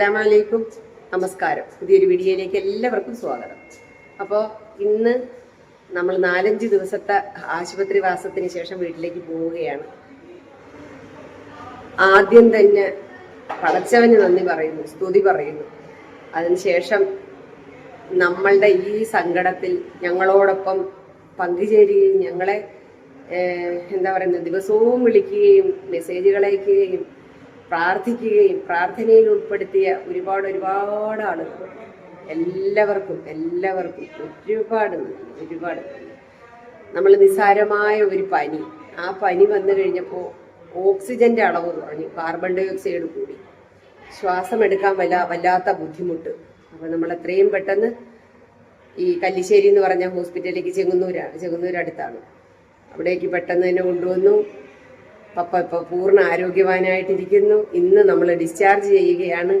അസ്സലാമലൈക്കും നമസ്കാരം. പുതിയൊരു വീഡിയോയിലേക്ക് എല്ലാവർക്കും സ്വാഗതം. അപ്പോൾ ഇന്ന് നമ്മൾ നാലഞ്ച് ദിവസത്തെ ആശുപത്രി വാസത്തിന് ശേഷം വീട്ടിലേക്ക് പോവുകയാണ്. ആദ്യം തന്നെ പടച്ചവന് നന്ദി പറയുന്നു സ്തുതി പറയുന്നു. അതിനുശേഷം നമ്മളുടെ ഈ സങ്കടത്തിൽ ഞങ്ങളോടൊപ്പം പങ്കുചേരുകയും ഞങ്ങളെ എന്താ പറയുന്നത് ദിവസവും വിളിക്കുകയും മെസ്സേജുകൾ അയക്കുകയും പ്രാർത്ഥിക്കുകയും പ്രാർത്ഥനയിൽ ഉൾപ്പെടുത്തിയ ഒരുപാട് ഒരുപാട് ആളുകൾ. എല്ലാവർക്കും എല്ലാവർക്കും ഒരുപാട് ഒരുപാട് നമ്മൾ നിസ്സാരമായ ഒരു പനി. ആ പനി വന്നു കഴിഞ്ഞപ്പോൾ ഓക്സിജന്റെ അളവ് കുറഞ്ഞു കാർബൺ ഡൈ ഓക്സൈഡ് കൂടി. ശ്വാസം എടുക്കാൻ വല്ല വല്ലാത്ത ബുദ്ധിമുട്ട്. അപ്പോൾ നമ്മൾ എത്രയും പെട്ടെന്ന് ഈ കല്ലിശ്ശേരി എന്ന് പറഞ്ഞ ഹോസ്പിറ്റലിലേക്ക് ചെങ്ങന്നൂരാണ് ചെങ്ങന്നൂർ അടുത്താണ് അവിടേക്ക് പെട്ടെന്ന് തന്നെ കൊണ്ടുവന്നു. പപ്പ ഇപ്പോൾ പൂർണ ആരോഗ്യവാനായിട്ടിരിക്കുന്നു. ഇന്ന് നമ്മൾ ഡിസ്ചാർജ് ചെയ്യുകയാണ്.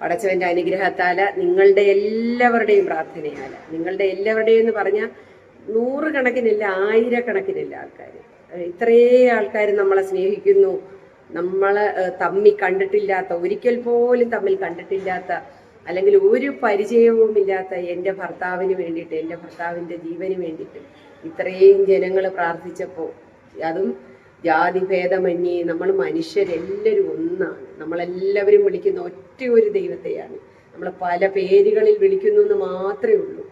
പടച്ചവന്റെ അനുഗ്രഹത്താല നിങ്ങളുടെ എല്ലാവരുടെയും പ്രാർത്ഥനയാല. നിങ്ങളുടെ എല്ലാവരുടെയും എന്ന് പറഞ്ഞാൽ നൂറുകണക്കിനില്ല ആയിരക്കണക്കിനില്ല ആൾക്കാർ ഇത്രേ ആൾക്കാർ നമ്മളെ സ്നേഹിക്കുന്നു. നമ്മൾ തമ്മിൽ കണ്ടിട്ടില്ലാത്ത ഒരിക്കൽ പോലും തമ്മിൽ കണ്ടിട്ടില്ലാത്ത അല്ലെങ്കിൽ ഒരു പരിചയവും ഇല്ലാത്ത എന്റെ ഭർത്താവിന് വേണ്ടിയിട്ട് എന്റെ ഭർത്താവിന്റെ ജീവന് വേണ്ടിയിട്ട് ഇത്രയും ജനങ്ങൾ പ്രാർത്ഥിച്ചപ്പോൾ അതും ജാതി ഭേദമന്യേ നമ്മൾ മനുഷ്യരെല്ലാവരും ഒന്നാണ്. നമ്മളെല്ലാവരും വിളിക്കുന്ന ഒറ്റ ഒരു ദൈവത്തെയാണ്. നമ്മൾ പല പേരുകളിൽ വിളിക്കുന്നു എന്ന് മാത്രമേ ഉള്ളൂ.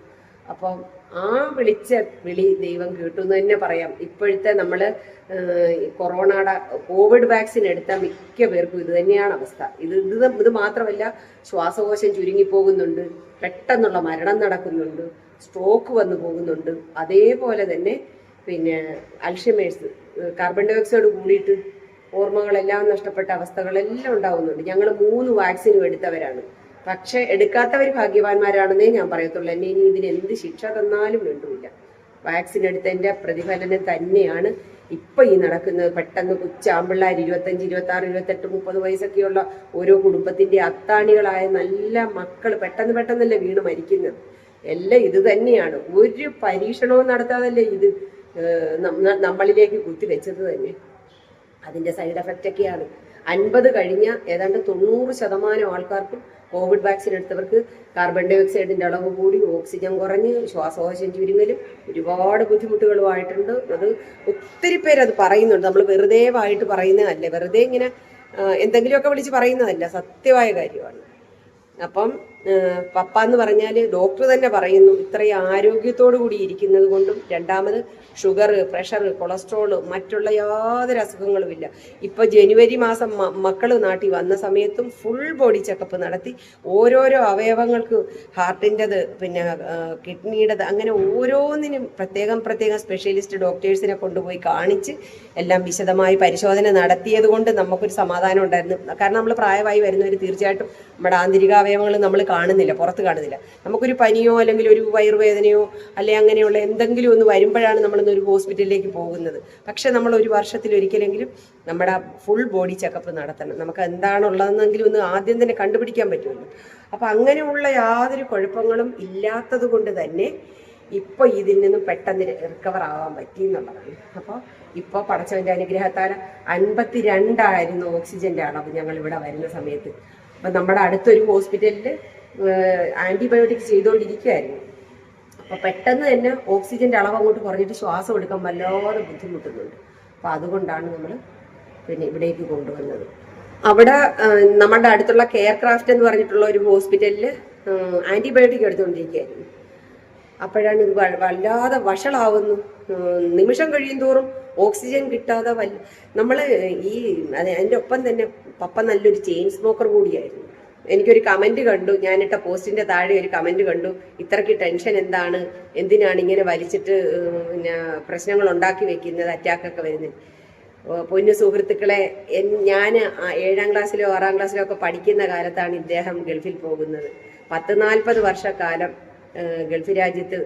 അപ്പം ആ വിളിച്ച വിളി ദൈവം കേട്ടു എന്ന് തന്നെ പറയാം. ഇപ്പോഴത്തെ നമ്മൾ കൊറോണയുടെ കോവിഡ് വാക്സിൻ എടുത്ത മിക്ക പേർക്കും ഇത് തന്നെയാണ് അവസ്ഥ. ഇത് ഇത് ഇത് മാത്രമല്ല ശ്വാസകോശം ചുരുങ്ങിപ്പോകുന്നുണ്ട് പെട്ടെന്നുള്ള മരണം നടക്കുന്നുണ്ട് സ്ട്രോക്ക് വന്നു പോകുന്നുണ്ട്. അതേപോലെ തന്നെ പിന്നെ അൽഷിമേഴ്സ് കാർബൺ ഡൈ ഓക്സൈഡ് കൂടിയിട്ട് ഓർമ്മകളെല്ലാം നഷ്ടപ്പെട്ട അവസ്ഥകളെല്ലാം ഉണ്ടാവുന്നുണ്ട്. ഞങ്ങൾ മൂന്ന് വാക്സിനും എടുത്തവരാണ്. പക്ഷെ എടുക്കാത്തവർ ഭാഗ്യവാന്മാരാണെന്നേ ഞാൻ പറയത്തുള്ളൂ. എന്നെ ഇനി ഇതിന് എന്ത് ശിക്ഷ തന്നാലും വേണ്ടുമില്ല വാക്സിൻ എടുത്തതിന്റെ പ്രതിഫലനം തന്നെയാണ് ഇപ്പം ഈ നടക്കുന്നത്. പെട്ടെന്ന് കൊച്ചാമ്പിള്ളേർ ഇരുപത്തഞ്ച് ഇരുപത്തി ആറ് ഇരുപത്തെട്ട് മുപ്പത് വയസ്സൊക്കെയുള്ള ഓരോ കുടുംബത്തിന്റെ അത്താണികളായ നല്ല മക്കൾ പെട്ടെന്ന് പെട്ടെന്നല്ലേ വീണ് മരിക്കുന്നത്. എല്ലാം ഇത് തന്നെയാണ്. ഒരു പരീക്ഷണവും നടത്താതല്ലേ ഇത്. നമ്മളിലേക്ക് കുത്തിവെച്ചത് തന്നെ. അതിന്റെ സൈഡ് എഫക്റ്റ് ഒക്കെയാണ്. അൻപത് കഴിഞ്ഞ ഏതാണ്ട് തൊണ്ണൂറ് ശതമാനം ആൾക്കാർക്കും കോവിഡ് വാക്സിൻ എടുത്തവർക്ക് കാർബൺ ഡൈ ഓക്സൈഡിന്റെ അളവ് കൂടി ഓക്സിജൻ കുറഞ്ഞ് ശ്വാസകോശം ചുരുങ്ങലും ഒരുപാട് ബുദ്ധിമുട്ടുകളുമായിട്ടുണ്ട് അത് ഒത്തിരി പേര് അത് പറയുന്നുണ്ട്. നമ്മൾ വെറുതെ ആയിട്ട് പറയുന്നതല്ല. വെറുതെ ഇങ്ങനെ എന്തെങ്കിലുമൊക്കെ വിളിച്ച് പറയുന്നതല്ല. സത്യമായ കാര്യമാണ്. അപ്പം പപ്പ എന്ന് പറഞ്ഞാൽ ഡോക്ടർ തന്നെ പറയുന്നു ഇത്രയും ആരോഗ്യത്തോടു കൂടി ഇരിക്കുന്നത് കൊണ്ടും രണ്ടാമത് ഷുഗർ പ്രഷർ കൊളസ്ട്രോൾ മറ്റുള്ള യാതൊരു അസുഖങ്ങളുമില്ല ഇപ്പോൾ ജനുവരി മാസം മക്കൾ നാട്ടിൽ വന്ന സമയത്തും ഫുൾ ബോഡി ചെക്കപ്പ് നടത്തി ഓരോരോ അവയവങ്ങൾക്ക് ഹാർട്ടിന്റെത് പിന്നെ കിഡ്നിയുടേത് അങ്ങനെ ഓരോന്നിനും പ്രത്യേകം പ്രത്യേകം സ്പെഷ്യലിസ്റ്റ് ഡോക്ടേഴ്സിനെ കൊണ്ടുപോയി കാണിച്ച് എല്ലാം വിശദമായി പരിശോധന നടത്തിയത് കൊണ്ട് നമുക്കൊരു സമാധാനം ഉണ്ടായിരുന്നു. കാരണം നമ്മൾ പ്രായമായി വരുന്നവർ തീർച്ചയായിട്ടും നമ്മുടെ ആന്തരികാവയവങ്ങൾ നമ്മൾ കാണുന്നില്ല പുറത്ത് കാണുന്നില്ല. നമുക്കൊരു പനിയോ അല്ലെങ്കിൽ ഒരു വയറുവേദനയോ അല്ലെങ്കിൽ അങ്ങനെയുള്ള എന്തെങ്കിലും ഒന്ന് വരുമ്പോഴാണ് നമ്മളൊന്ന് ഒരു ഹോസ്പിറ്റലിലേക്ക് പോകുന്നത്. പക്ഷെ നമ്മൾ ഒരു വർഷത്തിൽ ഒരിക്കലെങ്കിലും നമ്മുടെ ഫുൾ ബോഡി ചെക്കപ്പ് നടത്തണം. നമുക്ക് എന്താണുള്ളതെന്നെങ്കിലും ഒന്ന് ആദ്യം തന്നെ കണ്ടുപിടിക്കാൻ പറ്റുമല്ലോ. അപ്പം അങ്ങനെയുള്ള യാതൊരു കുഴപ്പങ്ങളും ഇല്ലാത്തത് കൊണ്ട് തന്നെ ഇപ്പോൾ ഇതിൽ നിന്നും പെട്ടെന്ന് റിക്കവർ ആവാൻ പറ്റി എന്നുള്ളതാണ്. അപ്പോൾ ഇപ്പോൾ പടച്ചവന്റെ അനുഗ്രഹത്താൽ അൻപത്തി രണ്ടായിരുന്നു ഓക്സിജന്റെ അളവ് ഞങ്ങൾ ഇവിടെ വരുന്ന സമയത്ത്. അപ്പം നമ്മുടെ അടുത്തൊരു ഹോസ്പിറ്റലിൽ ആന്റിബയോട്ടിക് ചെയ്തുകൊണ്ടിരിക്കുകയായിരുന്നു അപ്പോൾ പെട്ടെന്ന് തന്നെ ഓക്സിജന്റെ അളവ് അങ്ങോട്ട് കുറഞ്ഞിട്ട് ശ്വാസം എടുക്കാൻ വല്ലാതെ ബുദ്ധിമുട്ടുന്നുണ്ട്. അപ്പോൾ അതുകൊണ്ടാണ് നമ്മൾ പിന്നെ ഇവിടേക്ക് കൊണ്ടുവന്നത്. അവിടെ നമ്മുടെ അടുത്തുള്ള കെയർ ക്രാഫ്റ്റ് എന്ന് പറഞ്ഞിട്ടുള്ള ഒരു ഹോസ്പിറ്റലിൽ ആന്റിബയോട്ടിക് എടുത്തുകൊണ്ടിരിക്കുകയായിരുന്നു അപ്പോഴാണ് ഇത് വല്ലാതെ വഷളാവുന്നു. നിമിഷം കഴിയും തോറും ഓക്സിജൻ കിട്ടാതെ വല്ല നമ്മൾ ഈ അത് അതിന്റെ ഒപ്പം തന്നെ പപ്പ നല്ലൊരു ചെയിൻ സ്മോക്കർ കൂടിയായിരുന്നു. എനിക്കൊരു കമന്റ് കണ്ടു. ഞാനിട്ട പോസ്റ്റിന്റെ താഴെ ഒരു കമന്റ് കണ്ടു. ഇത്രയ്ക്ക് ടെൻഷൻ എന്താണ്? എന്തിനാണ് ഇങ്ങനെ വലിച്ചിട്ട് പിന്നെ പ്രശ്നങ്ങൾ ഉണ്ടാക്കി വെക്കുന്നത് അറ്റാക്കൊക്കെ വരുന്നത്? പൊന്ന് സുഹൃത്തുക്കളെ ഞാൻ ഏഴാം ക്ലാസ്സിലോ ആറാം ക്ലാസ്സിലോ ഒക്കെ പഠിക്കുന്ന കാലത്താണ് ഇദ്ദേഹം ഗൾഫിൽ പോകുന്നത്. പത്ത് നാൽപ്പത് വർഷക്കാലം ഗൾഫ് രാജ്യത്ത്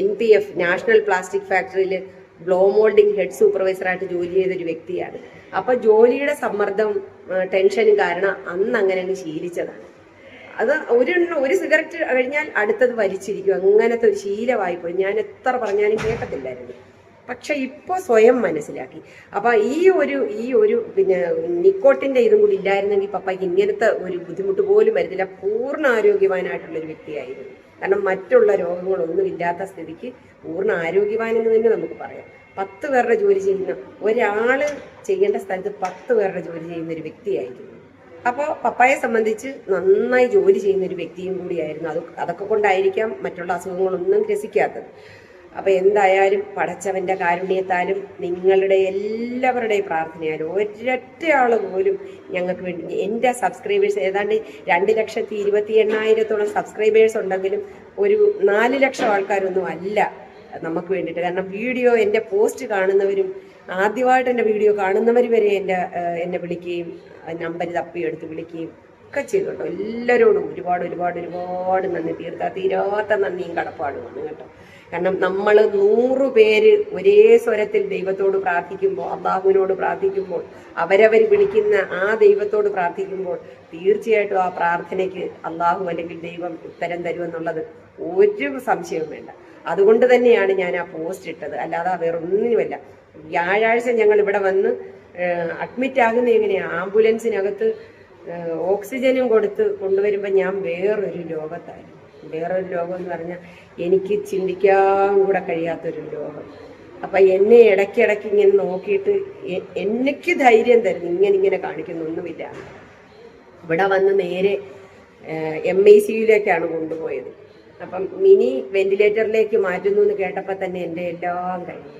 N P F national plastic ഫാക്ടറിയിൽ ബ്ലോ മോൾഡിംഗ് ഹെഡ് സൂപ്പർവൈസറായിട്ട് ജോലി ചെയ്തൊരു വ്യക്തിയാണ്. അപ്പോൾ ജോലിയുടെ സമ്മർദ്ദം ടെൻഷനും കാരണം അന്ന് അങ്ങനെ അങ്ങ് ശീലിച്ചതാണ്. അത് ഒരു ഒരു സിഗരറ്റ് കഴിഞ്ഞാൽ അടുത്തത് വലിച്ചിരിക്കും. അങ്ങനത്തെ ഒരു ശീലമായിപ്പോയി. ഞാൻ എത്ര പറഞ്ഞാലും കേട്ടത്തില്ലായിരുന്നു. പക്ഷെ ഇപ്പോൾ സ്വയം മനസ്സിലാക്കി. അപ്പൊ ഈ ഒരു ഈ ഒരു പിന്നെ നിക്കോട്ടിന്റെ ഇതും കൂടി ഇല്ലായിരുന്നെങ്കിൽ പപ്പയ്ക്ക് ഇങ്ങനത്തെ ഒരു ബുദ്ധിമുട്ട് പോലും വരുന്നില്ല പൂർണ ആരോഗ്യവാനായിട്ടുള്ള ഒരു വ്യക്തിയായിരുന്നു. കാരണം മറ്റുള്ള രോഗങ്ങളൊന്നും ഇല്ലാത്ത സ്ഥിതിക്ക് പൂർണ ആരോഗ്യവാനെന്ന് തന്നെ നമുക്ക് പറയാം. പത്ത് പേരുടെ ജോലി ചെയ്യുന്ന ഒരാൾ ചെയ്യേണ്ട സ്ഥലത്ത് പത്ത് പേരുടെ ജോലി ചെയ്യുന്ന ഒരു വ്യക്തിയായിരുന്നു അപ്പോൾ പപ്പായെ സംബന്ധിച്ച് നന്നായി ജോലി ചെയ്യുന്ന ഒരു വ്യക്തിയും കൂടിയായിരുന്നു. അത് അതൊക്കെ കൊണ്ടായിരിക്കാം മറ്റുള്ള അസുഖങ്ങളൊന്നും ഗ്രസിക്കാത്തത്. അപ്പൊ എന്തായാലും പടച്ചവന്റെ കാരുണ്യത്താലും നിങ്ങളുടെ എല്ലാവരുടെയും പ്രാർത്ഥനയാലും ഒരൊറ്റ ആൾ പോലും ഞങ്ങൾക്ക് വേണ്ടി എന്റെ സബ്സ്ക്രൈബേഴ്സ് ഏതാണ്ട് രണ്ട് ലക്ഷത്തി ഇരുപത്തി എണ്ണായിരത്തോളം സബ്സ്ക്രൈബേഴ്സ് ഉണ്ടെങ്കിലും ഒരു നാല് ലക്ഷം ആൾക്കാരൊന്നും അല്ല. നമുക്ക് വേണ്ടിയിട്ട്. കാരണം വീഡിയോ എന്റെ പോസ്റ്റ് കാണുന്നവരും ആദ്യമായിട്ട് എന്റെ വീഡിയോ കാണുന്നവർ വരെ എന്റെ എന്നെ വിളിക്കുകയും നമ്പർ തപ്പിയെടുത്ത് വിളിക്കുകയും ഒക്കെ ചെയ്തു കേട്ടോ എല്ലാവരോടും ഒരുപാട് ഒരുപാട് ഒരുപാട് നന്ദി. തീർത്ത തീരാത്ത നന്ദിയും കടപ്പാടുമാണ് കേട്ടോ. കാരണം നമ്മൾ നൂറ് പേര് ഒരേ സ്വരത്തിൽ ദൈവത്തോട് പ്രാർത്ഥിക്കുമ്പോൾ അള്ളാഹുവിനോട് പ്രാർത്ഥിക്കുമ്പോൾ അവരവർ വിളിക്കുന്ന ആ ദൈവത്തോട് പ്രാർത്ഥിക്കുമ്പോൾ തീർച്ചയായിട്ടും ആ പ്രാർത്ഥനയ്ക്ക് അള്ളാഹു അല്ലെങ്കിൽ ദൈവം ഉത്തരം തരുമെന്നുള്ളത് ഒരു സംശയവും വേണ്ട. അതുകൊണ്ട് തന്നെയാണ് ഞാൻ ആ പോസ്റ്റ് ഇട്ടത്. അല്ലാതെ വേറൊന്നിനുമല്ല വ്യാഴാഴ്ച ഞങ്ങൾ ഇവിടെ വന്ന് അഡ്മിറ്റ് ആകുന്ന എങ്ങനെയാണ് ആംബുലൻസിനകത്ത് ഓക്സിജനും കൊടുത്ത് കൊണ്ടുവരുമ്പോൾ ഞാൻ വേറൊരു ലോകത്തായിരുന്നു. വേറൊരു ലോകം എന്ന് പറഞ്ഞാൽ എനിക്ക് ചിന്തിക്കാൻ കൂടെ കഴിയാത്തൊരു ലോകം. അപ്പം എന്നെ ഇടയ്ക്കിടയ്ക്ക് ഇങ്ങനെ നോക്കിയിട്ട് എനിക്ക് ധൈര്യം തരുന്നു. ഇങ്ങനെ ഇങ്ങനെ കാണിക്കുന്നൊന്നുമില്ല ഇവിടെ വന്ന് നേരെ എം ഐ സിയിലേക്കാണ് കൊണ്ടുപോയത്. അപ്പം മിനി വെന്റിലേറ്ററിലേക്ക് മാറ്റുന്നു എന്ന് കേട്ടപ്പോൾ തന്നെ എന്റെ എല്ലാം കഴിഞ്ഞു.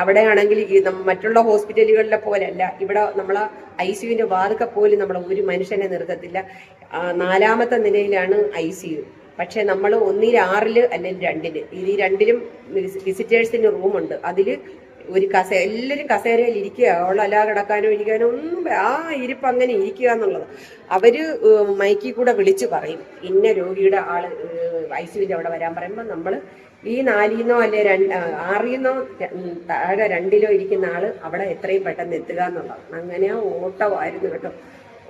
അവിടെ ആണെങ്കിൽ മറ്റുള്ള ഹോസ്പിറ്റലുകളിലെ പോലെയല്ല. ഇവിടെ നമ്മളെ ഐ സിയുവിന്റെ വാതുക്കെ പോലും നമ്മൾ ഒരു മനുഷ്യനെ നിർത്തത്തില്ല. നാലാമത്തെ നിലയിലാണ് ഐ സിയു പക്ഷെ നമ്മൾ ഒന്നിൽ ആറിൽ അല്ലെങ്കിൽ രണ്ടിൽ. ഇത് ഈ രണ്ടിലും വിസിറ്റേഴ്സിന് റൂമുണ്ട്. അതിൽ ഒരു കസ എല്ലാവരും കസേരയിൽ ഇരിക്കുക അവളല്ല കിടക്കാനോ ഇരിക്കാനോ ഒന്നും ആ ഇരിപ്പ് അങ്ങനെ ഇരിക്കുക എന്നുള്ളത്. ഏഹ്, മൈക്കിൽ കൂടെ വിളിച്ച് പറയും. ഇന്ന രോഗിയുടെ ആൾ ഐ സി അവിടെ വരാൻ പറയുമ്പോൾ നമ്മൾ ഈ നാലിന്നോ അല്ലെ രണ്ട് ആറിന്നോ താഴെ രണ്ടിലോ ഇരിക്കുന്ന ആൾ അവിടെ എത്രയും പെട്ടെന്ന് എത്തുക എന്നുള്ളത് അങ്ങനെ ഓട്ടമായിരുന്നു കേട്ടോ.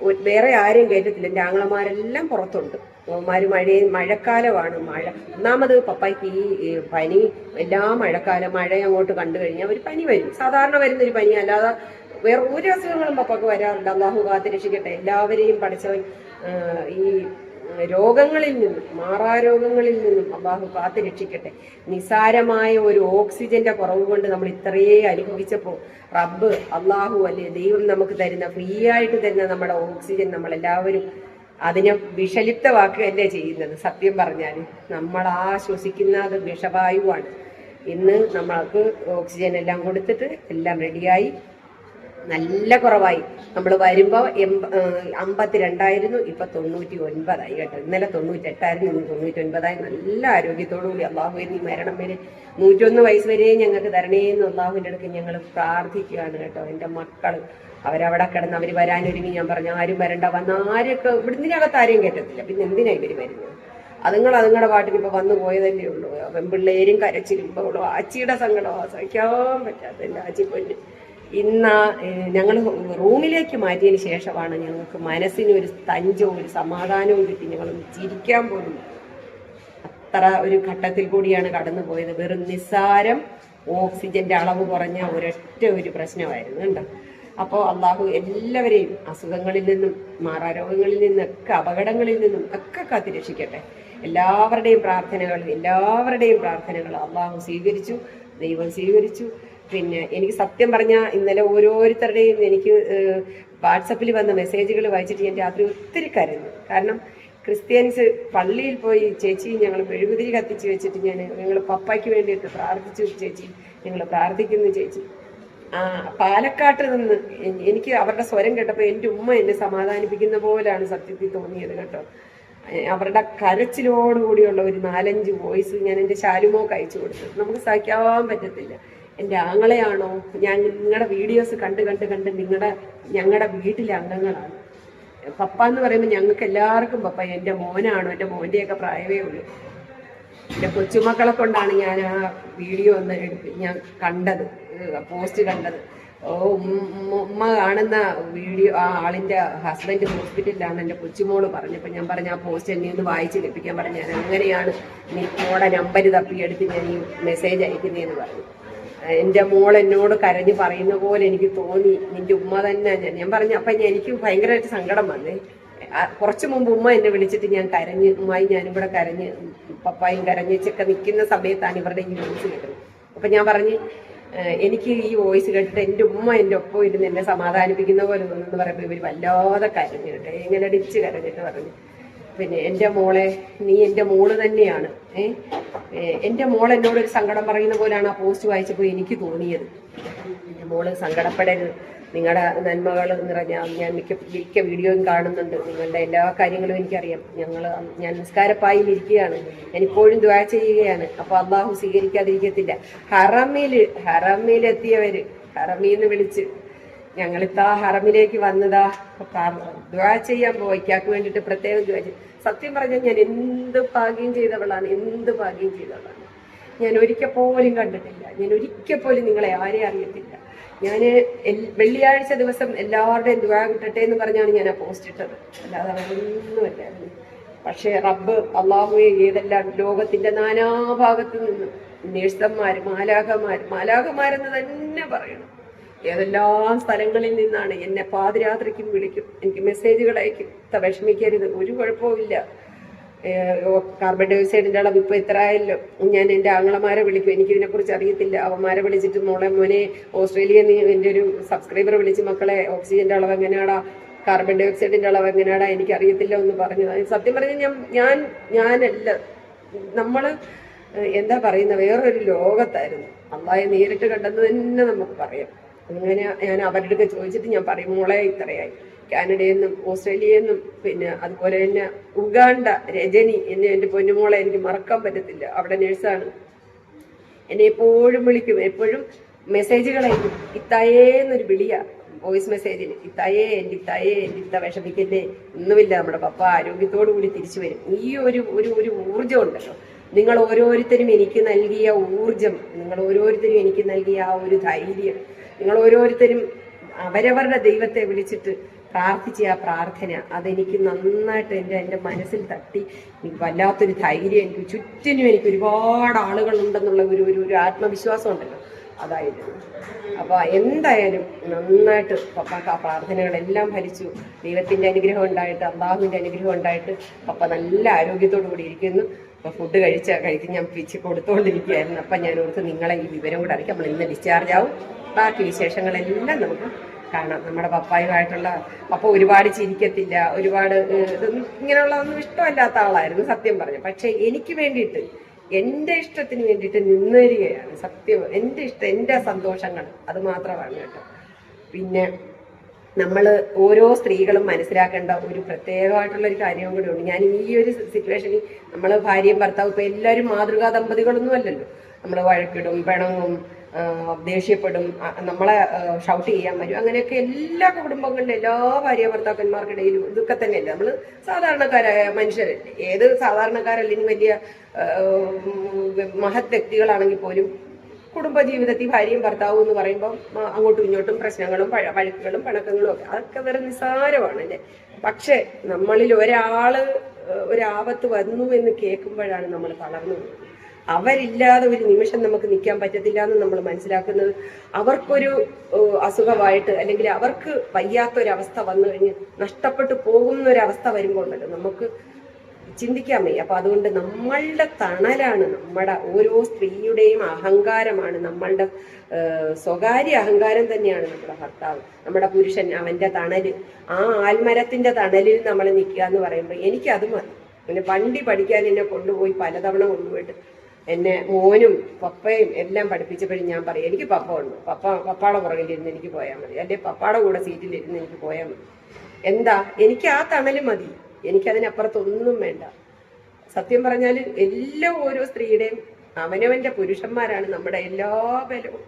വേറെ ആരും കയറ്റത്തില്ല. എന്റെ ആങ്ങളമാരെല്ലാം പുറത്തുണ്ട്. അവന്മാര് മഴയും മഴക്കാലമാണ്. മഴ ഒന്നാമത് പപ്പായ്ക്ക് ഈ ഈ പനി എല്ലാ മഴക്കാലം മഴ അങ്ങോട്ട് കണ്ടു കഴിഞ്ഞാൽ ഒരു പനി വരും. സാധാരണ വരുന്നൊരു പനി. അല്ലാതെ വേറെ ഒരു അസുഖങ്ങളും പപ്പാക്ക് വരാറില്ല. അള്ളാഹു കാത്തിരക്ഷിക്കട്ടെ. എല്ലാവരെയും പഠിച്ചവൻ ഈ രോഗങ്ങളിൽ നിന്നും മാറാരോഗങ്ങളിൽ നിന്നും അള്ളാഹു കാത്തു രക്ഷിക്കട്ടെ. നിസാരമായ ഒരു ഓക്സിജന്റെ കുറവ് കൊണ്ട് നമ്മൾ ഇത്രയേ അനുഭവിച്ചപ്പോൾ റബ്ബ് അള്ളാഹു അല്ലെ ദൈവം നമുക്ക് തരുന്ന ഫ്രീ ആയിട്ട് തരുന്ന നമ്മുടെ ഓക്സിജൻ നമ്മളെല്ലാവരും അതിനെ വിഷലിപ്തമാക്കുകയല്ലേ ചെയ്യുന്നത്? സത്യം പറഞ്ഞാൽ നമ്മൾ ആ ശ്വസിക്കുന്നത് വിഷവായുവാണ്. ഇന്ന് നമ്മൾക്ക് ഓക്സിജൻ എല്ലാം കൊടുത്തിട്ട് എല്ലാം റെഡിയായി നല്ല കുറവായി. നമ്മൾ വരുമ്പോൾ അമ്പത്തി അമ്പത്തിരണ്ടായിരുന്നു ഇപ്പൊ തൊണ്ണൂറ്റി ഒൻപതായി കേട്ടോ. ഇന്നലെ തൊണ്ണൂറ്റെട്ടായിരുന്നു ഇന്ന് തൊണ്ണൂറ്റി ഒൻപതായി നല്ല ആരോഗ്യത്തോടു കൂടി അള്ളാഹു നീ മരണം വരെ നൂറ്റൊന്ന് വയസ്സ് വരെ ഞങ്ങൾക്ക് തരണേന്ന് അള്ളാഹുവിന്റെ അടുക്ക് ഞങ്ങൾ പ്രാർത്ഥിക്കുകയാണ് കേട്ടോ. എന്റെ മക്കൾ അവരവിടെ കിടന്ന് അവർ വരാനൊരുങ്ങി. ഞാൻ പറഞ്ഞു ആരും വരണ്ട. വന്ന ആരൊക്കെ ഇവിടുന്നിനകത്ത് ആരെയും കേട്ടത്തില്ല പിന്നെ എന്തിനാ ഇവർ വരുന്നത്? അതുങ്ങൾ അതുങ്ങളുടെ പാട്ടിന് ഇപ്പൊ വന്നു പോയതല്ലേ ഉള്ളൂ. പെൺപിള്ളേരും കരച്ചിലും ബഹളവും ആച്ചിയുടെ സങ്കടം സഹിക്കാൻ പറ്റാത്ത എന്റെ ആച്ചി പൊന്ന്. ഇന്ന് ഞങ്ങൾ റൂമിലേക്ക് മാറ്റിയതിന് ശേഷമാണ് ഞങ്ങൾക്ക് മനസ്സിന് ഒരു തഞ്ചവും ഒരു സമാധാനവും കിട്ടി. ഞങ്ങൾ ചിരിക്കാൻ പോലും അത്ര ഒരു ഘട്ടത്തിൽ കൂടിയാണ് കടന്നു പോയത്. വെറും നിസ്സാരം ഓക്സിജന്റെ അളവ് കുറഞ്ഞ ഒരൊറ്റ ഒരു പ്രശ്നമായിരുന്നു കേട്ടോ. അപ്പോൾ അള്ളാഹു എല്ലാവരെയും അസുഖങ്ങളിൽ നിന്നും മാറാരോഗങ്ങളിൽ നിന്നൊക്കെ അപകടങ്ങളിൽ നിന്നും ഒക്കെ കാത്തിരക്ഷിക്കട്ടെ എല്ലാവരുടെയും പ്രാർത്ഥനകൾ എല്ലാവരുടെയും പ്രാർത്ഥനകൾ അള്ളാഹു സ്വീകരിച്ചു ദൈവം സ്വീകരിച്ചു. പിന്നെ എനിക്ക് സത്യം പറഞ്ഞാൽ ഇന്നലെ ഓരോരുത്തരുടെയും എനിക്ക് വാട്സപ്പിൽ വന്ന മെസ്സേജുകൾ വായിച്ചിട്ട് ഞാൻ രാത്രി ഒത്തിരി കരഞ്ഞു. കാരണം ക്രിസ്ത്യൻസ് പള്ളിയിൽ പോയി ചേച്ചി ഞങ്ങൾ മെഴുകുതിരി കത്തിച്ച് വെച്ചിട്ട് ഞാൻ ഞങ്ങൾ പപ്പയ്ക്ക് വേണ്ടിയിട്ട് പ്രാർത്ഥിച്ചു ചേച്ചി ഞങ്ങൾ പ്രാർത്ഥിക്കുന്നു ചേച്ചി. പാലക്കാട്ട് നിന്ന് എനിക്ക് അവരുടെ സ്വരം കേട്ടപ്പോൾ എന്റെ ഉമ്മ എന്നെ സമാധാനിപ്പിക്കുന്ന പോലെയാണ് സത്യത്തിൽ തോന്നിയത് കേട്ടോ. അവരുടെ കരച്ചിലോടുകൂടിയുള്ള ഒരു നാലഞ്ച് വോയിസ് ഞാൻ എന്റെ ശാലുമോക്ക് അയച്ചു കൊടുത്തു. നമുക്ക് സഹിക്കാൻ പറ്റത്തില്ല. എന്റെ ആങ്ങളെയാണോ? ഞാൻ നിങ്ങളുടെ വീഡിയോസ് കണ്ട് കണ്ട് കണ്ട് നിങ്ങളുടെ ഞങ്ങളുടെ വീട്ടിലെ അംഗങ്ങളാണ്. പപ്പ എന്ന് പറയുമ്പോൾ ഞങ്ങൾക്ക് എല്ലാവർക്കും പപ്പ. എന്റെ മോനാണോ എന്റെ മോന്റെയൊക്കെ പ്രായമേ ഉള്ളൂ. എന്റെ കൊച്ചുമക്കളെ കൊണ്ടാണ് ഞാൻ ആ വീഡിയോ ഒന്ന് എടുത്ത് ഞാൻ കണ്ടത് പോസ്റ്റ് കണ്ടത്. ഓ ഉമ്മ കാണുന്ന വീഡിയോ ആ ആളിന്റെ ഹസ്ബൻഡ് ഹോസ്പിറ്റലിലാണ് എന്റെ കൊച്ചുമോൾ പറഞ്ഞപ്പോൾ ഞാൻ പറഞ്ഞ ആ പോസ്റ്റ് എന്നെ ഒന്ന് വായിച്ച് ലഭിക്കാൻ പറഞ്ഞു. ഞാൻ അങ്ങനെയാണ് നീ നമ്പർ തപ്പിയെടുത്ത് ഞാൻ ഈ മെസ്സേജ് അയക്കുന്നതെന്ന് പറഞ്ഞു. എന്റെ മോൾ എന്നോട് കരഞ്ഞു പറയുന്ന പോലെ എനിക്ക് തോന്നി. നിന്റെ ഉമ്മ തന്നെ ഞാൻ. ഞാൻ പറഞ്ഞു അപ്പം എനിക്ക് ഭയങ്കരമായിട്ട് സങ്കടം വന്നേ. കുറച്ച് മുമ്പ് ഉമ്മ എന്നെ വിളിച്ചിട്ട് ഞാൻ കരഞ്ഞ് ഉമ്മായി ഞാനും കൂടെ കരഞ്ഞ് പപ്പായും കരഞ്ഞൊക്കെ നിൽക്കുന്ന സമയത്താണ് ഇവരുടെ ഈ വോയിസ് കേട്ടത്. അപ്പം ഞാൻ പറഞ്ഞ് എനിക്ക് ഈ വോയിസ് കേട്ടിട്ട് എന്റെ ഉമ്മ എന്റെ ഒപ്പം ഇരുന്ന് എന്നെ സമാധാനിപ്പിക്കുന്ന പോലെ തോന്നുന്നു പറയുമ്പോൾ ഇവർ വല്ലാതെ കരഞ്ഞു കേട്ടോ. ഇങ്ങനെ അടിച്ച് കരഞ്ഞിട്ട് പറഞ്ഞു. പിന്നെ എന്റെ മോളെ നീ എന്റെ മോൾ തന്നെയാണ്. ഏ ഏ, എന്റെ മോൾ എന്നോട് ഒരു സങ്കടം പറയുന്ന പോലെയാണ് ആ പോസ്റ്റ് വായിച്ചപ്പോൾ എനിക്ക് തോന്നിയത്. എന്റെ മോൾ സങ്കടപ്പെടരുത്. നിങ്ങളുടെ നന്മകൾ നിറഞ്ഞ ഞാൻ മിക്ക മിക്ക വീഡിയോയും കാണുന്നുണ്ട്. നിങ്ങളുടെ എല്ലാ കാര്യങ്ങളും എനിക്കറിയാം. ഞങ്ങൾ ഞാൻ നിസ്കാരപ്പായിൽ ഇരിക്കുകയാണ്. ഞാൻ ഇപ്പോഴും ദ്വാ ചെയ്യുകയാണ്. അപ്പോൾ അള്ളാഹു സ്വീകരിക്കാതിരിക്കത്തില്ല. ഹറമിൽ ഹറമിലെത്തിയവർ ഹറമീന്ന് വിളിച്ച് ഞങ്ങളിത്താ ഹറമിലേക്ക് വന്നതാ. ദ്വാ ചെയ്യാൻ പോയിക്കാക്ക് വേണ്ടിയിട്ട് പ്രത്യേകം ദ്വാ ചെയ്യും സത്യം പറഞ്ഞാൽ ഞാൻ എന്ത് ഭാഗ്യം ചെയ്തവളാണ് എന്ത് ഭാഗ്യം ചെയ്തവളാണ്. ഞാൻ ഒരിക്കൽ പോലും കണ്ടിട്ടില്ല. ഞാൻ ഒരിക്കൽ പോലും നിങ്ങളെ ആരെയും അറിയത്തില്ല. ഞാൻ വെള്ളിയാഴ്ച ദിവസം എല്ലാവരുടെയും ദുവാ കിട്ടട്ടെ എന്ന് പറഞ്ഞാണ് ഞാൻ ആ പോസ്റ്റ് ഇട്ടത്. അല്ലാതെ ഒന്നുമല്ലായിരുന്നു പക്ഷേ റബ്ബ് അള്ളാഹുയെ ഏതെല്ലാം ലോകത്തിന്റെ നാനാഭാഗത്തു നിന്നും നേഴ്സന്മാർ മാലാഖമാർ മാലാഖമാരെന്ന് തന്നെ പറയണം. ഏതെല്ലാം സ്ഥലങ്ങളിൽ നിന്നാണ് എന്നെ പാതിരാത്രിക്കും വിളിക്കും. എനിക്ക് മെസ്സേജുകൾ അയക്കും. "ഇത്ത വിഷമിക്കരുത്. ഒരു കുഴപ്പവുമില്ല കാർബൺ ഡൈ അളവ് ഇപ്പൊ എത്ര ആയല്ലോ ഞാൻ എന്റെ ആങ്ങളമാരെ വിളിക്കും. എനിക്ക് ഇതിനെക്കുറിച്ച് അറിയത്തില്ല. അവന്മാരെ വിളിച്ചിട്ട് മോളെ മോനെ ഓസ്ട്രേലിയ എന്റെ ഒരു സബ്സ്ക്രൈബർ വിളിച്ച് മക്കളെ ഓക്സിജന്റെ അളവ് എങ്ങനെയാടാ? കാർബൺ ഡൈ അളവ് എങ്ങനെയാടാ? എനിക്ക് അറിയത്തില്ല എന്ന് പറഞ്ഞത് സത്യം പറഞ്ഞാൽ ഞാൻ ഞാൻ ഞാനല്ല. നമ്മൾ ഏഹ് എന്താ പറയുന്ന വേറൊരു ലോകത്തായിരുന്നു. അള്ളായെ നേരിട്ട് കണ്ടെന്ന് തന്നെ നമുക്ക് പറയാം. അങ്ങനെ ഞാൻ അവരുടെ അടുത്ത് ചോദിച്ചിട്ട് ഞാൻ പറയും മോളെ ഇത്രയായി. കാനഡയിൽ നിന്നും ഓസ്ട്രേലിയയിൽ നിന്നും പിന്നെ അതുപോലെ തന്നെ ഉഗാണ്ട രജനി എന്ന എന്റെ പൊന്നുമോളെ എനിക്ക് മറക്കാൻ പറ്റത്തില്ല. അവിടെ നേഴ്സാണ് എന്നെ എപ്പോഴും വിളിക്കും. എപ്പോഴും മെസ്സേജുകൾ അയക്കും ഇത്തായേ എന്നൊരു വിളിയാ. വോയിസ് മെസ്സേജിന് ഇത്തായേ എന്റെ ഇത്തായേ എന്റെ ഇത്ത വിഷമിക്കല്ലേ. ഒന്നുമില്ല നമ്മുടെ പപ്പ ആരോഗ്യത്തോടു കൂടി തിരിച്ചു വരും. ഈ ഒരു ഒരു ഒരു ഊർജം ഉണ്ടല്ലോ. നിങ്ങൾ ഓരോരുത്തരും എനിക്ക് നൽകിയ ഊർജം നിങ്ങൾ ഓരോരുത്തരും എനിക്ക് നൽകിയ ആ ഒരു ധൈര്യം. നിങ്ങൾ ഓരോരുത്തരും അവരവരുടെ ദൈവത്തെ വിളിച്ചിട്ട് പ്രാർത്ഥിച്ച ആ പ്രാർത്ഥന അതെനിക്ക് നന്നായിട്ട് എന്റെ എന്റെ മനസ്സിൽ തട്ടി. എനിക്ക് വല്ലാത്തൊരു ധൈര്യം എനിക്ക് ചുറ്റിനും എനിക്ക് ഒരുപാട് ആളുകളുണ്ടെന്നുള്ള ഒരു ഒരു ഒരു ആത്മവിശ്വാസം ഉണ്ടല്ലോ. അതായിരുന്നു അപ്പോൾ എന്തായാലും നന്നായിട്ട് പപ്പാക്ക് ആ പ്രാർത്ഥനകളെല്ലാം ഭരിച്ചു ദൈവത്തിന്റെ അനുഗ്രഹം ഉണ്ടായിട്ട് അള്ളാഹുവിന്റെ അനുഗ്രഹം ഉണ്ടായിട്ട് പപ്പ നല്ല ആരോഗ്യത്തോടു കൂടി ഇരിക്കുന്നു. അപ്പോൾ ഫുഡ് കഴിച്ച കഴിച്ച് ഞാൻ പിച്ച് കൊടുത്തുകൊണ്ടിരിക്കുകയായിരുന്നു അപ്പം ഞാൻ ഓർത്ത് നിങ്ങളെ ഈ വിവരം കൂടെ അറിയിക്കാം. നമ്മൾ ഇന്ന് ഡിസ്ചാർജ് ആവും. ബാക്കി വിശേഷങ്ങളെല്ലാം നമുക്ക് കാണാം. നമ്മുടെ പപ്പായുമായിട്ടുള്ള പപ്പ ഒരുപാട് ചിരിക്കത്തില്ല ഒരുപാട് ഇതൊന്നും ഇങ്ങനെയുള്ള ഒന്നും ഇഷ്ടമല്ലാത്ത ആളായിരുന്നു സത്യം പറഞ്ഞു. പക്ഷെ എനിക്ക് വേണ്ടിയിട്ട് എന്റെ ഇഷ്ടത്തിന് വേണ്ടിയിട്ട് നിന്നരികയാണ് സത്യം എന്റെ ഇഷ്ടം എന്റെ സന്തോഷങ്ങൾ. അത് മാത്രമാണ് കേട്ടോ. പിന്നെ നമ്മൾ ഓരോ സ്ത്രീകളും മനസ്സിലാക്കേണ്ട ഒരു പ്രത്യേകമായിട്ടുള്ള ഒരു കാര്യവും കൂടി ഉണ്ട്. ഞാൻ ഈ ഒരു സിറ്റുവേഷനിൽ നമ്മൾ ഭാര്യയും ഭർത്താവും ഇപ്പം എല്ലാവരും മാതൃകാ ദമ്പതികളൊന്നും അല്ലല്ലോ നമ്മൾ വഴക്കിടും പിണങ്ങും ദേഷ്യപ്പെടും. നമ്മളെ ഷൗട്ട് ചെയ്യാൻ വരും. അങ്ങനെയൊക്കെ എല്ലാ കുടുംബങ്ങളിലും എല്ലാ ഭാര്യ ഭർത്താക്കന്മാർക്കിടയിലും ഇതൊക്കെ തന്നെയല്ലേ? നമ്മൾ സാധാരണക്കാരായ മനുഷ്യരല്ലേ ഏത് സാധാരണക്കാരല്ലെങ്കിൽ വലിയ മഹത് വ്യക്തികളാണെങ്കിൽ പോലും കുടുംബജീവിതത്തിൽ ഭാര്യയും ഭർത്താവും എന്ന് പറയുമ്പോൾ അങ്ങോട്ടും ഇങ്ങോട്ടും പ്രശ്നങ്ങളും വഴക്കുകളും പണക്കങ്ങളും ഒക്കെ അതൊക്കെ വെറും നിസ്സാരമാണ് അല്ലേ? പക്ഷേ നമ്മളിൽ ഒരാൾ ഒരാപത്ത് വന്നു എന്ന് കേൾക്കുമ്പോഴാണ് നമ്മൾ തളർന്നു പോകുന്നത്. അവരില്ലാതെ ഒരു നിമിഷം നമുക്ക് നിൽക്കാൻ പറ്റത്തില്ല എന്ന് നമ്മൾ മനസ്സിലാക്കുന്നത്. അവർക്കൊരു അസുഖമായിട്ട് അല്ലെങ്കിൽ അവർക്ക് വയ്യാത്തൊരവസ്ഥ വന്നു കഴിഞ്ഞ് നഷ്ടപ്പെട്ടു പോകുന്ന ഒരവസ്ഥ ഉണ്ടല്ലോ നമുക്ക് ചിന്തിക്കാൻ വയ്യ. അപ്പൊ അതുകൊണ്ട് നമ്മളുടെ തണലാണ് നമ്മുടെ ഓരോ സ്ത്രീയുടെയും അഹങ്കാരമാണ്. നമ്മളുടെ സ്വകാര്യ അഹങ്കാരം തന്നെയാണ് നമ്മുടെ ഭർത്താവ് നമ്മുടെ പുരുഷൻ അവന്റെ തണൽ. ആ ആൽമരത്തിന്റെ തണലിൽ നമ്മൾ നിൽക്കുക എന്ന് പറയുമ്പോൾ എനിക്കത് മതി. പിന്നെ വണ്ടി പഠിക്കാൻ എന്നെ കൊണ്ടുപോയി പലതവണ കൊണ്ടുപോയിട്ട് എന്നെ മോനും പപ്പയും എല്ലാം പഠിപ്പിച്ചപ്പോഴും ഞാൻ പറയും എനിക്ക് പപ്പ ഉണ്ട്. പപ്പ പപ്പാടെ പുറകിലിരുന്ന് എനിക്ക് പോയാൽ മതി. അല്ലെ പപ്പാടെ കൂടെ സീറ്റിലിരുന്ന് എനിക്ക് പോയാൽ മതി. എന്താ? എനിക്ക് ആ തണൽ മതി. എനിക്കതിനപ്പുറത്തൊന്നും വേണ്ട. സത്യം പറഞ്ഞാൽ എല്ലാ ഓരോ സ്ത്രീയുടെയും അവനവന്റെ പുരുഷന്മാരാണ് നമ്മുടെ എല്ലാ ബലവും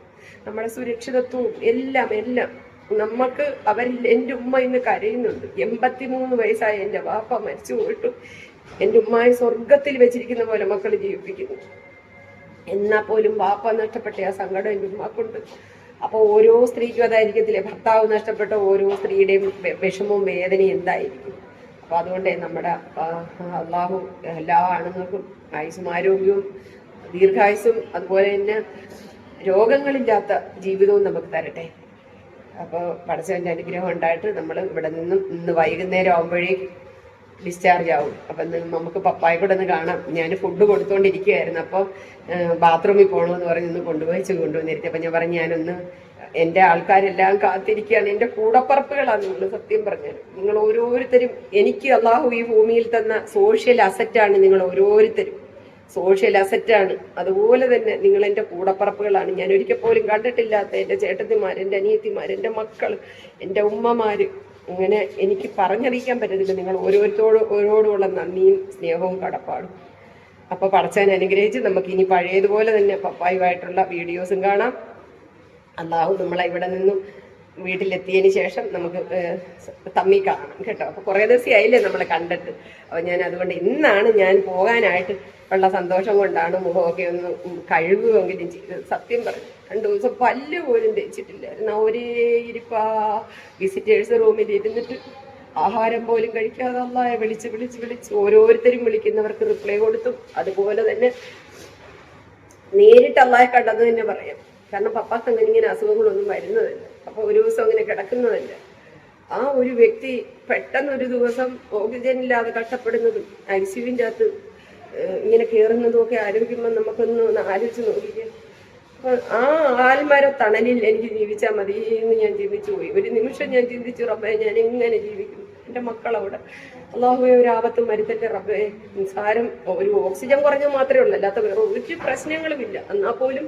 നമ്മുടെ സുരക്ഷിതത്വവും എല്ലാം എല്ലാം. നമുക്ക് അവരിൽ എന്റെ ഉമ്മ ഇന്ന് കരയുന്നുണ്ട്. എൺപത്തിമൂന്ന് വയസ്സായ എന്റെ വാപ്പ മരിച്ചു പോയിട്ടും. എന്റെ ഉമ്മായി സ്വർഗത്തിൽ വെച്ചിരിക്കുന്ന പോലെ മക്കൾ ജീവിപ്പിക്കുന്നു. എന്നാൽ പോലും വാപ്പ നഷ്ടപ്പെട്ട ആ സങ്കടം എന്റെ ഉമ്മാക്കുണ്ട്. അപ്പോൾ ഓരോ സ്ത്രീക്കും അതായിരിക്കത്തില്ലേ ഭർത്താവ് നഷ്ടപ്പെട്ട ഓരോ സ്ത്രീയുടെയും വിഷമവും വേദനയും എന്തായിരിക്കും? അപ്പൊ അതുകൊണ്ടേ നമ്മുടെ അള്ളാഹു എല്ലാ ആണുങ്ങൾക്കും ആയുസും ആരോഗ്യവും ദീർഘായുസും അതുപോലെ തന്നെ രോഗങ്ങളില്ലാത്ത ജീവിതവും നമുക്ക് തരട്ടെ. അപ്പോൾ പടച്ചവന്റെ അനുഗ്രഹം ഉണ്ടായിട്ട് നമ്മൾ ഇവിടെ നിന്നും ഇന്ന് വൈകുന്നേരം ആകുമ്പോഴേക്ക് ഡിസ്ചാർജ് ആവും അപ്പം നമുക്ക് പപ്പായ കൂടെ ഒന്ന് കാണാം. ഞാൻ ഫുഡ് കൊടുത്തുകൊണ്ടിരിക്കുകയായിരുന്നു അപ്പോൾ ബാത്റൂമിൽ പോകണമെന്ന് പറഞ്ഞ് ഒന്ന് കൊണ്ടുപോയിച്ച് കൊണ്ടുവന്നിരുത്തി. അപ്പം ഞാൻ പറഞ്ഞു ഞാനൊന്ന് എന്റെ ആൾക്കാരെല്ലാം കാത്തിരിക്കുകയാണ്. എന്റെ കൂടപ്പറപ്പുകളാണ് നിങ്ങൾ സത്യം പറഞ്ഞാൽ നിങ്ങൾ ഓരോരുത്തരും എനിക്ക് അള്ളാഹു ഈ ഭൂമിയിൽ തന്ന സോഷ്യൽ അസറ്റാണ് നിങ്ങൾ ഓരോരുത്തരും. സോഷ്യൽ അസറ്റാണ് അതുപോലെ തന്നെ നിങ്ങൾ എന്റെ കൂടപ്പറപ്പുകളാണ്. ഞാൻ ഒരിക്കൽ പോലും കണ്ടിട്ടില്ലാത്ത എന്റെ ചേട്ടത്തിമാർ എന്റെ അനിയത്തിമാർ എന്റെ മക്കൾ എന്റെ ഉമ്മമാർ അങ്ങനെ എനിക്ക് പറഞ്ഞറിയിക്കാൻ പറ്റത്തില്ല നിങ്ങൾ ഓരോരുത്തോടും ഓരോടുമുള്ള നന്ദിയും സ്നേഹവും കടപ്പാടും. അപ്പോൾ പടച്ചാൻ അനുഗ്രഹിച്ച് നമുക്ക് ഇനി പഴയതുപോലെ തന്നെ പപ്പായുമായിട്ടുള്ള വീഡിയോസും കാണാം. അള്ളാഹു നമ്മളെ ഇവിടെ നിന്നും വീട്ടിലെത്തിയതിന് ശേഷം നമുക്ക് തമ്മി കാണാം കേട്ടോ. അപ്പോൾ കുറേ ദിവസമായില്ലേ നമ്മളെ കണ്ടിട്ട്. അപ്പോൾ ഞാൻ അതുകൊണ്ട് ഇന്നാണ് ഞാൻ പോകാനായിട്ട് ഉള്ള സന്തോഷം കൊണ്ടാണ് മുഖമൊക്കെ ഒന്ന് കഴുകുമെങ്കിലും സത്യം പറഞ്ഞു. രണ്ടു ദിവസം പല്ല് പോലും തേച്ചിട്ടില്ലായിരുന്നു. ഒരേ ഇരിപ്പാ വിസിറ്റേഴ്സ് റൂമിൽ ഇരുന്നിട്ട് ആഹാരം പോലും കഴിക്കാതെ അല്ലായ വിളിച്ച് വിളിച്ച് വിളിച്ച് ഓരോരുത്തരും വിളിക്കുന്നവർക്ക് റിപ്ലൈ കൊടുത്തും. അതുപോലെ തന്നെ നേരിട്ട് കണ്ടത് തന്നെ പറയാം. കാരണം പപ്പാക്ക് അങ്ങനെ ഇങ്ങനെ അസുഖങ്ങളൊന്നും വരുന്നതല്ല. അപ്പൊ ഒരു ദിവസം അങ്ങനെ കിടക്കുന്നതല്ല. ആ ഒരു വ്യക്തി പെട്ടെന്ന് ഒരു ദിവസം ഓക്സിജൻ ഇല്ലാതെ കഷ്ടപ്പെടുന്നതും ഐ സിയുവിന്റെ അകത്ത് ഇങ്ങനെ കയറുന്നതും ഒക്കെ ആലോചിക്കുമ്പോൾ നമുക്കൊന്ന് ആലോചിച്ച് നോക്കിക്കാം. ആ ആൽമര തണലിൽ എനിക്ക് ജീവിച്ചാൽ മതി എന്ന് ഞാൻ ചിന്തിച്ചു പോയി. ഒരു നിമിഷം ഞാൻ ചിന്തിച്ചു റബ്ബേ ഞാൻ എങ്ങനെ ജീവിക്കും? എന്റെ മക്കളവിടെ. അള്ളാഹുവെ ഒരു ആപത്തും മരുത്തന്റെ റബ്ബേ? നിസ്സാരം ഒരു ഓക്സിജൻ കുറഞ്ഞ മാത്രമേ ഉള്ളൂ അല്ലാത്ത വേറെ ഒരു പ്രശ്നങ്ങളുമില്ല. എന്നാൽ പോലും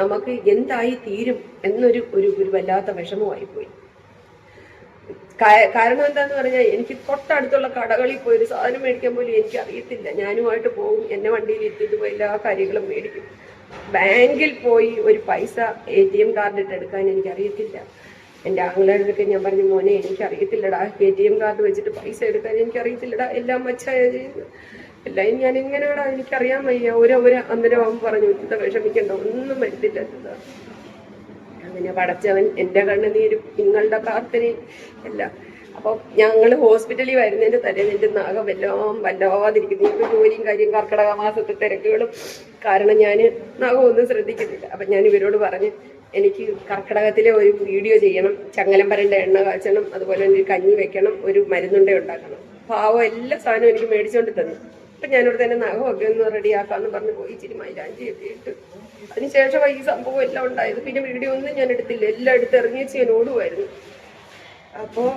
നമുക്ക് എന്തായി തീരും എന്നൊരു ഒരു ഒരു വല്ലാത്ത വിഷമമായി പോയി കാരണം എന്താന്ന് പറഞ്ഞാൽ എനിക്ക് തൊട്ടടുത്തുള്ള കടകളിൽ പോയി ഒരു സാധനം മേടിക്കാൻ പോലും എനിക്ക് അറിയത്തില്ല ഞാനുമായിട്ട് പോകും എന്നെ വണ്ടിയിൽ എത്തിയിട്ട് പോയി എല്ലാ കാര്യങ്ങളും മേടിക്കും. ബാങ്കിൽ പോയി ഒരു പൈസ എ ടി എം കാർഡ് ഇട്ട് എടുക്കാൻ എനിക്ക് അറിയത്തില്ല എന്റെ ആങ്ങളൊക്കെ ഞാൻ പറഞ്ഞു മോനെ എനിക്ക് അറിയത്തില്ലടാ എ ടി എം കാർഡ് വെച്ചിട്ട് പൈസ എടുക്കാൻ എനിക്ക് അറിയത്തില്ലടാ എല്ലാം മച്ചായ എല്ലാം ഞാൻ എങ്ങനെയാടാ എനിക്കറിയാൻ വയ്യ. ഒരു അന്നേരം അവൻ പറഞ്ഞു ഇത്ര വിഷമിക്കണ്ട ഒന്നും വരുത്തില്ല. അങ്ങനെ പടച്ചവൻ എന്റെ കണ്ണുനീരും നിങ്ങളുടെ പ്രാർത്ഥനയും എല്ലാം. അപ്പം ഞങ്ങൾ ഹോസ്പിറ്റലിൽ വരുന്നതിന്റെ തലേന്ന് എന്റെ നാഗം എല്ലാം വല്ലാതിരിക്കുന്നു. ജോലിയും കാര്യം കർക്കിടക മാസത്തെ തിരക്കുകളും കാരണം ഞാൻ നഖം ഒന്നും ശ്രദ്ധിക്കുന്നില്ല. അപ്പം ഞാൻ ഇവരോട് പറഞ്ഞ് എനിക്ക് കർക്കിടകത്തിലെ ഒരു വീഡിയോ ചെയ്യണം. ചങ്ങലം പരണ്ട എണ്ണ കാച്ചണം. അതുപോലെ തന്നെ ഒരു കഞ്ഞി വെക്കണം. ഒരു മരുന്നുണ്ട ഉണ്ടാക്കണം. പാവം എല്ലാ സാധനവും എനിക്ക് മേടിച്ചുകൊണ്ട് തന്നു. അപ്പം ഞാനിവിടെ തന്നെ ഒക്കെ ഒന്ന് റെഡിയാക്കാമെന്ന് പറഞ്ഞ് പോയി ഇച്ചിരി മൈലാഞ്ചിയൊക്കെ ഇട്ട്. അതിനുശേഷം ഈ സംഭവം എല്ലാം ഉണ്ടായത്. പിന്നെ വീഡിയോ ഒന്നും ഞാൻ എടുത്തില്ല. എല്ലാം എടുത്ത് ഇറങ്ങിച്ച് ഞാൻ ഓടുമായിരുന്നു അപ്പോൾ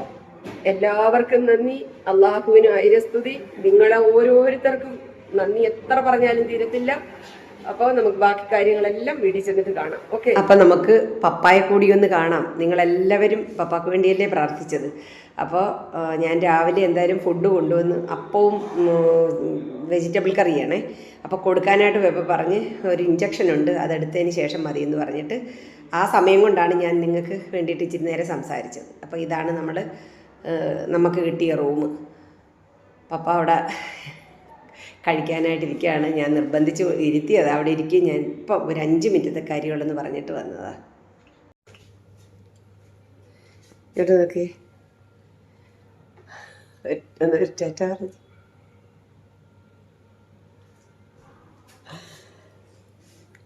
എല്ലാവർക്കും നന്ദി. അള്ളാഹുവിന് ആയിരസ്തുതി. നിങ്ങളെ ഓരോരുത്തർക്കും നന്ദി. എത്ര പറഞ്ഞാലും തീരത്തില്ല. അപ്പോൾ നമുക്ക് ബാക്കി കാര്യങ്ങളെല്ലാം വീട്ടിൽ ചെന്നിട്ട് കാണാം. ഓക്കെ? അപ്പോൾ നമുക്ക് പപ്പായ കൂടി ഒന്ന് കാണാം. നിങ്ങളെല്ലാവരും പപ്പാക്ക് വേണ്ടിയല്ലേ പ്രാർത്ഥിച്ചത്. അപ്പോൾ ഞാൻ രാവിലെ എന്തായാലും ഫുഡ് കൊണ്ടുവന്ന് അപ്പവും വെജിറ്റബിൾ കറിയാണേ. അപ്പോൾ കൊടുക്കാനായിട്ട് വെപ്പ പറഞ്ഞ് ഒരു ഇഞ്ചക്ഷൻ ഉണ്ട്. അതെടുത്തതിന് ശേഷം മതി എന്ന് പറഞ്ഞിട്ട് ആ സമയം കൊണ്ടാണ് ഞാൻ നിങ്ങൾക്ക് വേണ്ടിയിട്ട് ഇച്ചിരി നേരെ സംസാരിച്ചത്. അപ്പോൾ ഇതാണ് നമ്മൾ നമുക്ക് കിട്ടിയ റൂം. പപ്പ അവിടെ കഴിക്കാനായിട്ടിരിക്കുകയാണ്. ഞാൻ നിർബന്ധിച്ച് ഇരുത്തിയത്. അവിടെ ഇരിക്കുകയും ഞാൻ ഇപ്പം ഒരു അഞ്ച് മിനിറ്റത്തെ കാര്യമുള്ളെന്ന് പറഞ്ഞിട്ട് വന്നതാണ് ഇവിടെ നോക്കി.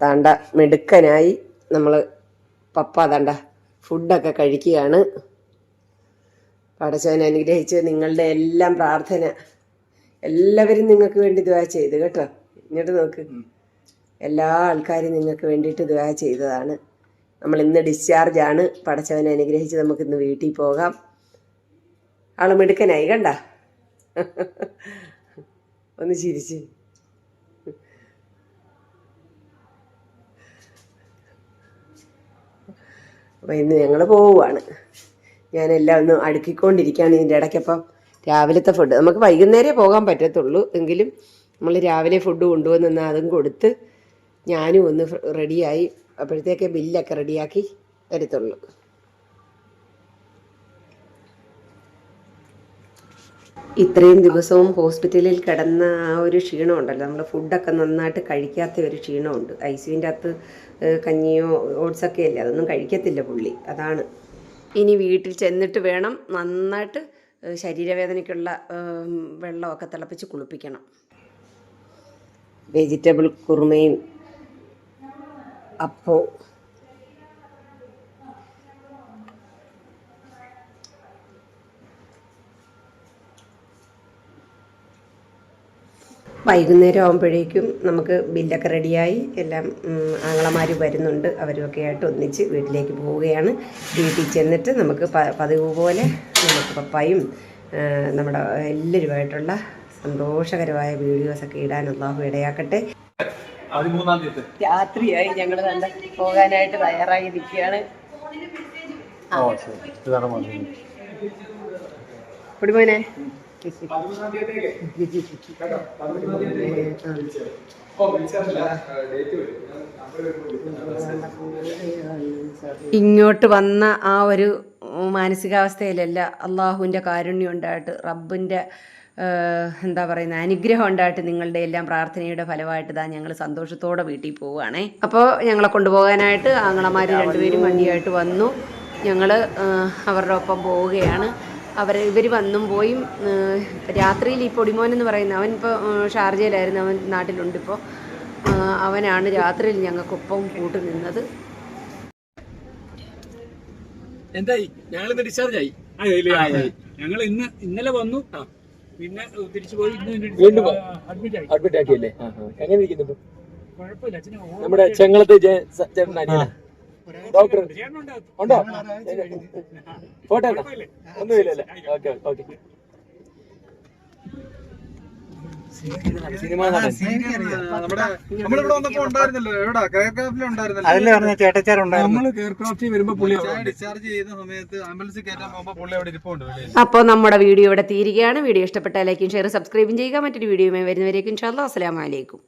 താണ്ട മിടുക്കനായി നമ്മൾ പപ്പ താണ്ട ഫുഡൊക്കെ കഴിക്കുകയാണ്. പടച്ചവൻ അനുഗ്രഹിച്ച് നിങ്ങളുടെ എല്ലാം പ്രാർത്ഥന എല്ലാവരും നിങ്ങൾക്ക് വേണ്ടി ദ്വാ ചെയ്തു കേട്ടോ. ഇങ്ങോട്ട് നോക്ക്. എല്ലാ ആൾക്കാരും നിങ്ങൾക്ക് വേണ്ടിയിട്ട് ദ്വാ ചെയ്തതാണ്. നമ്മൾ ഇന്ന് ഡിസ്ചാർജ് ആണ്. പടച്ചവനെ അനുഗ്രഹിച്ച് നമുക്ക് ഇന്ന് വീട്ടിൽ പോകാം. ആൾ മിടുക്കനായി കണ്ട? ഒന്ന് ചിരിച്ച്. അപ്പം ഇന്ന് ഞങ്ങൾ പോവുകയാണ് ഞാനെല്ലാം ഒന്ന് അടുക്കിക്കൊണ്ടിരിക്കുകയാണ് ഇതിന്റെ ഇടയ്ക്കപ്പം. രാവിലത്തെ ഫുഡ് നമുക്ക് വൈകുന്നേരമേ പോകാൻ പറ്റത്തുള്ളൂ. എങ്കിലും നമ്മൾ രാവിലെ ഫുഡ് കൊണ്ടുവന്ന് അതും കൊടുത്ത് ഞാനും ഒന്ന് റെഡിയായി അപ്പോഴത്തേക്ക് ബില്ലൊക്കെ റെഡിയാക്കി വരത്തുള്ളൂ. ഇത്രയും ദിവസവും ഹോസ്പിറ്റലിൽ കിടന്ന ആ ഒരു ക്ഷീണമുണ്ടല്ലോ നമ്മൾ ഫുഡൊക്കെ നന്നായിട്ട് കഴിക്കാത്ത ഒരു ക്ഷീണമുണ്ട് ഐ സിന്റെ അകത്ത് കഞ്ഞിയോ ഓട്സൊക്കെ അല്ലേ അതൊന്നും കഴിക്കത്തില്ല പുള്ളി. അതാണ്. ഇനി വീട്ടിൽ ചെന്നിട്ട് വേണം നന്നായിട്ട് ശരീരവേദനയ്ക്കുള്ള വെള്ളമൊക്കെ തിളപ്പിച്ച് കുളിപ്പിക്കണം. വെജിറ്റബിൾ കുറുമയും അപ്പോ വൈകുന്നേരം ആകുമ്പോഴേക്കും നമുക്ക് ബില്ലൊക്കെ റെഡിയായി എല്ലാം ആങ്ങളമാർ വരുന്നുണ്ട് അവരുമൊക്കെ ആയിട്ട് ഒന്നിച്ച് വീട്ടിലേക്ക് പോവുകയാണ്. വീട്ടിൽ ചെന്നിട്ട് നമുക്ക് പതിവ് പോലെ നമുക്ക് പപ്പായും നമ്മുടെ എല്ലാവരുമായിട്ടുള്ള സന്തോഷകരമായ വീഡിയോസൊക്കെ ഇടാൻ അള്ളാഹു ഇടയാക്കട്ടെ. രാത്രിയായി ഞങ്ങൾ കണ്ട പോകാനായിട്ട് തയ്യാറായി നിൽക്കുകയാണ് കുടിമോനെ ഇങ്ങോട്ട് വന്ന ആ ഒരു മാനസികാവസ്ഥയിലല്ല അള്ളാഹുവിന്റെ കാരുണ്യം ഉണ്ടായിട്ട് റബ്ബിന്റെ എന്താ പറയുന്ന അനുഗ്രഹം ഉണ്ടായിട്ട് നിങ്ങളുടെ എല്ലാം പ്രാർത്ഥനയുടെ ഫലമായിട്ട് ഇതാ ഞങ്ങൾ സന്തോഷത്തോടെ വീട്ടിൽ പോവുകയാണേ. അപ്പോൾ ഞങ്ങളെ കൊണ്ടുപോകാനായിട്ട് ആങ്ങളമാർ രണ്ടുപേരും വണ്ടിയായിട്ട് വന്നു. ഞങ്ങൾ അവരുടെ ഒപ്പം പോവുകയാണ്. അവർ ഇവർ വന്നും പോയും രാത്രിയിൽ ഈ പൊടിമോൻ എന്ന് പറയുന്ന അവൻ ഇപ്പോൾ ഷാർജയിലായിരുന്നു അവൻ നാട്ടിലുണ്ട് ഇപ്പോൾ. അവനാണ് രാത്രിയിൽ ഞങ്ങൾക്കൊപ്പം കൂട്ടു നിന്നത് എന്തായി? ഞങ്ങൾ ഇന്ന് ഡിസ്ചാർജ് ആയി ഞങ്ങൾ ഇന്ന് ഇന്നലെ വന്നു. പിന്നെ തിരിച്ചു പോയി ഇന്ന് വീണ്ടും അഡ്മിറ്റ് ആയി. അഡ്മിറ്റ് ആക്കിയല്ലേ? എങ്ങനെ ഇരിക്കുന്നു നമ്മുടെ ചെങ്ങളത്ത് ചേട്ടൻ ഡോക്ടർ. ഉണ്ടോ? ഫോട്ടോ ഒന്നുമില്ലല്ലേ. Okay okay. അപ്പോൾ നമ്മുടെ വീഡിയോ ഇവിടെ തീരുകയാണ്. വീഡിയോ ഇഷ്ടപ്പെട്ട ലൈക്കും ഷെയർ സബ്സ്ക്രൈബും ചെയ്യുക. മറ്റൊരു വീഡിയോയുമായി വരുന്നവരേക്കും അസ്സലാമലൈക്കും അസ്സലാമു അലൈക്കും.